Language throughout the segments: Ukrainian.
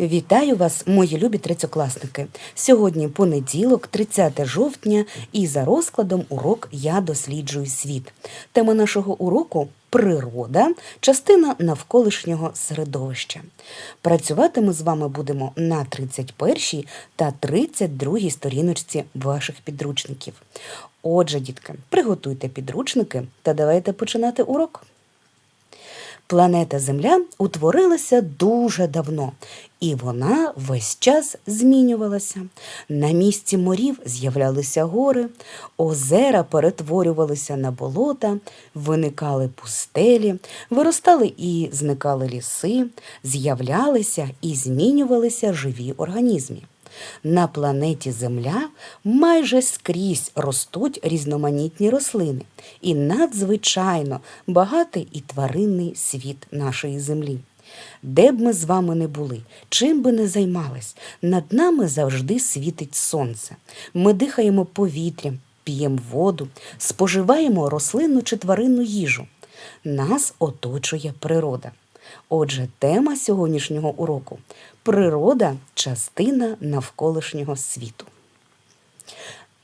Вітаю вас, мої любі третьокласники. Сьогодні понеділок, 30 жовтня, і за розкладом урок Я досліджую світ. Тема нашого уроку природа, частина навколишнього середовища. Працювати ми з вами будемо на 31 та 32 сторіночці ваших підручників. Отже, дітки, приготуйте підручники та давайте починати урок. Планета Земля утворилася дуже давно, і вона весь час змінювалася. На місці морів з'являлися гори, озера перетворювалися на болота, виникали пустелі, виростали і зникали ліси, з'являлися і змінювалися живі організми. На планеті Земля майже скрізь ростуть різноманітні рослини і надзвичайно багатий і тваринний світ нашої землі. Де б ми з вами не були, чим би не займались, над нами завжди світить сонце. Ми дихаємо повітрям, п'ємо воду, споживаємо рослинну чи тваринну їжу. Нас оточує природа. Отже, тема сьогоднішнього уроку природа частина навколишнього світу.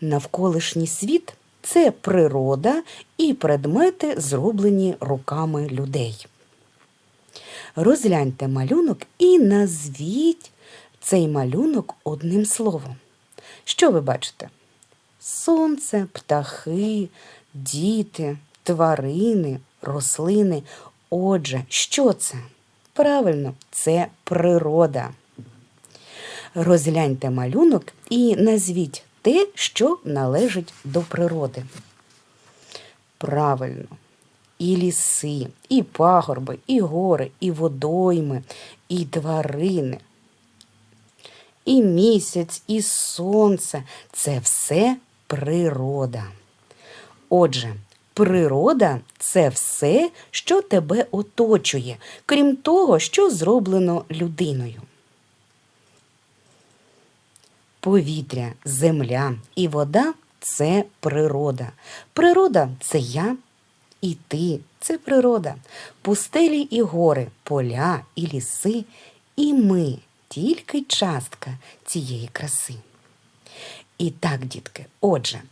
Навколишній світ це природа і предмети, зроблені руками людей. Розгляньте малюнок і назвіть цей малюнок одним словом. Що ви бачите? Сонце, птахи, діти, тварини, рослини. Отже, що це? Правильно, це природа. Розгляньте малюнок і назвіть те, що належить до природи. Правильно. І ліси, і пагорби, і гори, і водойми, і тварини. І місяць, і сонце це все природа. Отже, природа це все, що тебе оточує, крім того, що зроблено людиною. Повітря, земля і вода це природа. Природа це я і ти, це природа. Пустелі і гори, поля і ліси, і ми тільки частка цієї краси. І так, дітки, отже,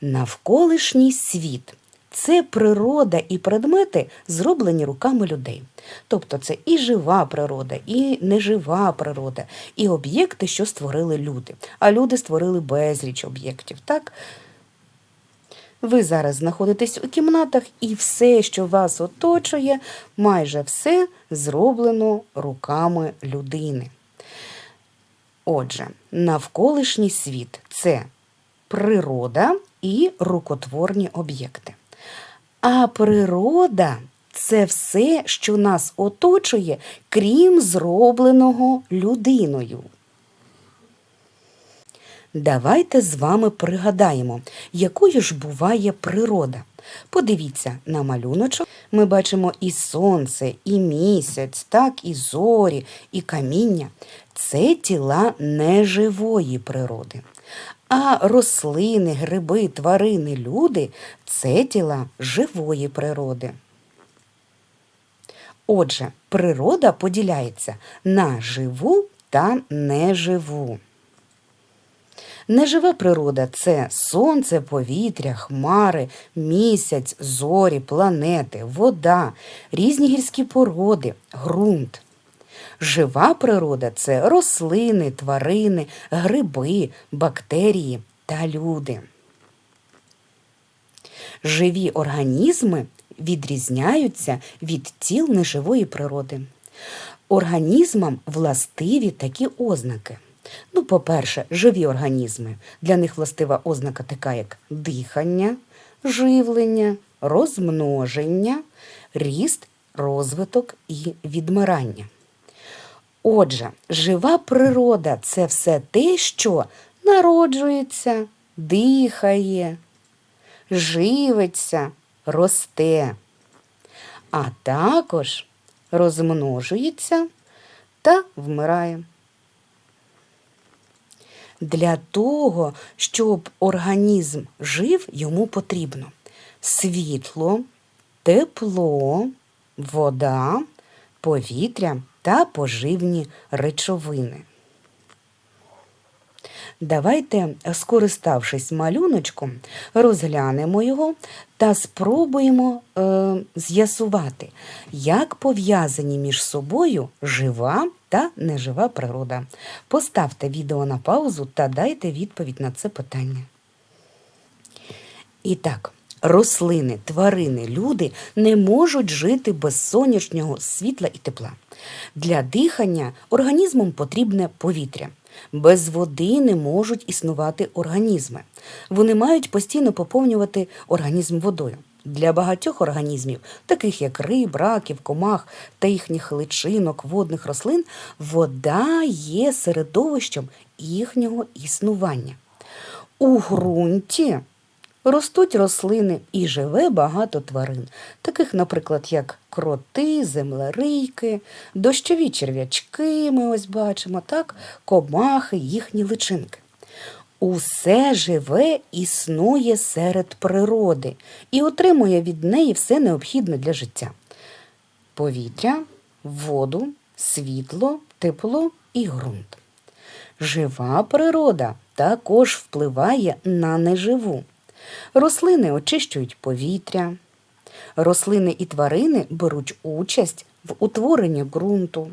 навколишній світ це природа і предмети, зроблені руками людей. Тобто це і жива природа, і нежива природа, і об'єкти, що створили люди. А люди створили безліч об'єктів. так? Ви зараз знаходитесь у кімнатах, і все, що вас оточує, майже все зроблено руками людини. Отже, навколишній світ це природа і рукотворні об'єкти. А природа це все, що нас оточує, крім зробленого людиною. Давайте з вами пригадаємо, якою ж буває природа. Подивіться на малюночок. Ми бачимо і сонце, і місяць, так, і зорі, і каміння. Це тіла неживої природи. А рослини, гриби, тварини, люди це тіла живої природи. Отже, природа поділяється на живу та неживу. Нежива природа це сонце, повітря, хмари, місяць, зорі, планети, вода, різні гірські породи, ґрунт. Жива природа це рослини, тварини, гриби, бактерії та люди. Живі організми відрізняються від тіл неживої природи. Організмам властиві такі ознаки. Ну, по-перше, живі організми. Для них властива ознака така, як дихання, живлення, розмноження, ріст, розвиток і відмирання. Отже, жива природа це все те, що народжується, дихає, живиться, росте, а також розмножується та вмирає. Для того, щоб організм жив, йому потрібно світло, тепло, вода, повітря та поживні речовини. Давайте, скориставшись малюночком, розглянемо його та спробуємо е, з'ясувати, як пов'язані між собою жива та нежива природа. Поставте відео на паузу та дайте відповідь на це питання. І так, рослини, тварини, люди не можуть жити без сонячного світла і тепла. Для дихання організмам потрібне повітря. Без води не можуть існувати організми. Вони мають постійно поповнювати організм водою. Для багатьох організмів, таких як риб, раків, комах та їхніх личинок, водних рослин, вода є середовищем їхнього існування. У ґрунті ростуть рослини і живе багато тварин, таких, наприклад, як кроти, землерийки, дощові черв'ячки, ми ось бачимо, так, комахи, їхні личинки. Усе живе існує серед природи і отримує від неї все необхідне для життя: повітря, воду, світло, тепло і ґрунт. Жива природа також впливає на неживу. Рослини очищують повітря. Рослини і тварини беруть участь в утворенні ґрунту.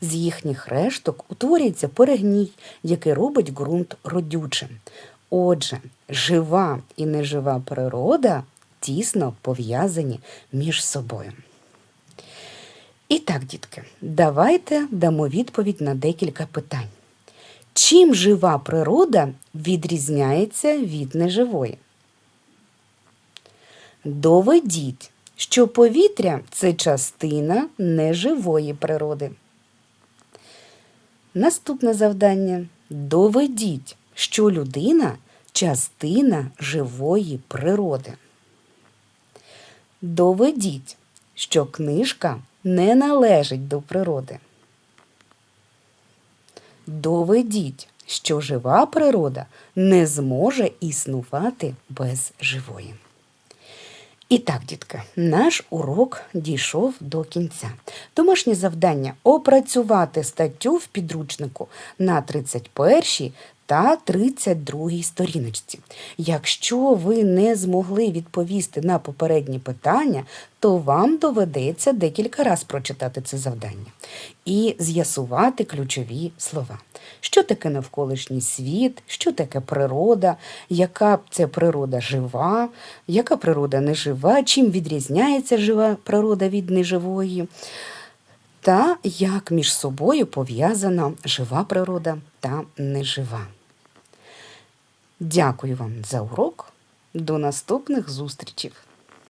З їхніх решток утворюється перегній, який робить ґрунт родючим. Отже, жива і нежива природа тісно пов'язані між собою. І так, дітки, давайте дамо відповідь на декілька питань. Чим жива природа відрізняється від неживої? Доведіть, що повітря це частина неживої природи. Наступне завдання. Доведіть, що людина частина живої природи. Доведіть, що книжка не належить до природи. Доведіть, що жива природа не зможе існувати без живої. І так, дітки, наш урок дійшов до кінця. Домашнє завдання опрацювати статтю в підручнику на 31 та 32 сторіночці. Якщо ви не змогли відповісти на попередні питання, то вам доведеться декілька разів прочитати це завдання і з'ясувати ключові слова. Що таке навколишній світ, що таке природа, яка це природа жива, яка природа нежива, чим відрізняється жива природа від неживої, та як між собою пов'язана жива природа та нежива. Дякую вам за урок. До наступних зустрічей!